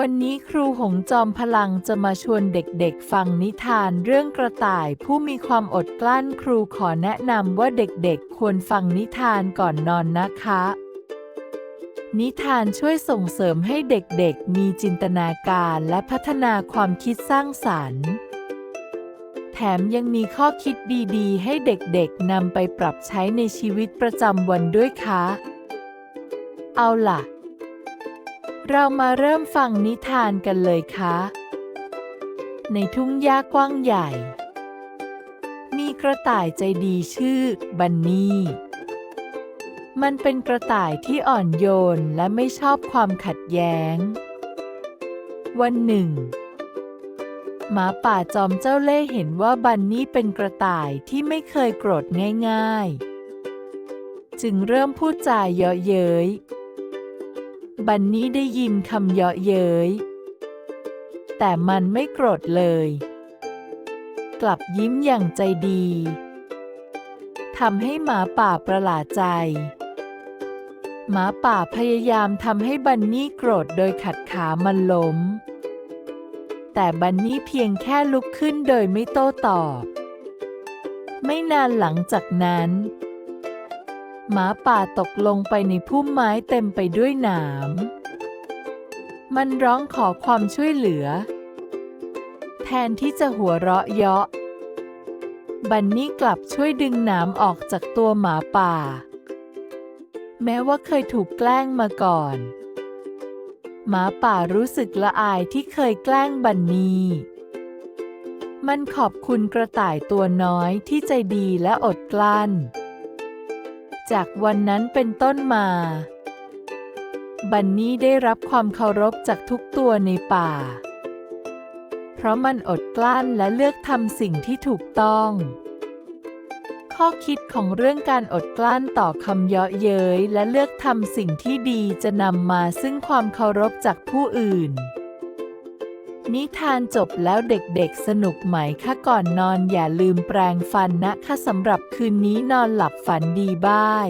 วันนี้ครูหงจอมพลังจะมาชวนเด็กๆ ฟังนิทานเรื่องกระต่ายผู้มีความอดกลั้นครูขอแนะนำว่าเด็กๆ ควรฟังนิทานก่อนนอนนะคะ นิทานช่วยส่งเสริมให้เด็กๆ มีจินตนาการและพัฒนาความคิดสร้างสรรค์ แถมยังมีข้อคิดดีๆ ให้เด็กๆนำไปปรับใช้ในชีวิตประจำวันด้วยคะ เอาล่ะ เรามาเริ่มฟังนิทานกันเลยคะในทุ่งหญ้ากว้างใหญ่ มีกระต่ายใจดีชื่อบันนี่ มันเป็นกระต่ายที่อ่อนโยนและไม่ชอบความขัดแย้ง วันหนึ่ง หมาป่าจอมเจ้าเล่ห์เห็นว่าบันนี่เป็นกระต่ายที่ไม่เคยโกรธง่าย ๆ จึงเริ่มพูดจาเยาะเย้ย บันนี่ได้ยินคำเยาะเย้ย แต่มันไม่โกรธเลย กลับยิ้มอย่างใจดีทำให้หมาป่าประหลาดใจ หมาป่าพยายามทำให้บันนี่โกรธโดยขัดขามันล้ม แต่บันนี่เพียงแค่ลุกขึ้นโดยไม่โต้ตอบ ไม่นานหลังจากนั้น หมาป่าตกลงไปในพุ่มไม้เต็มไปด้วยหนาม มันร้องขอความช่วยเหลือ แทนที่จะหัวเราะเยาะ บันนี่กลับช่วยดึงหนามออกจากตัวหมาป่า แม้ว่าเคยถูกแกล้งมาก่อน หมาป่ารู้สึกละอายที่เคยแกล้งบันนี่มันขอบคุณกระต่ายตัวน้อยที่ใจดีและอดกลั้น จากวันนั้นเป็นต้นมา บันนี่ได้รับความเคารพจากทุกตัวในป่า เพราะมันอดกลั้นและเลือกทำสิ่งที่ถูกต้อง ข้อคิดของเรื่องการอดกลั้นต่อคำเยาะเย้ยและเลือกทำสิ่งที่ดีจะนำมาซึ่งความเคารพจากผู้อื่น นิทานจบแล้วเด็กๆ สนุกไหมคะก่อนนอนอย่าลืมแปรงฟันนะคะสำหรับคืนนี้นอนหลับฝันดีบ้าย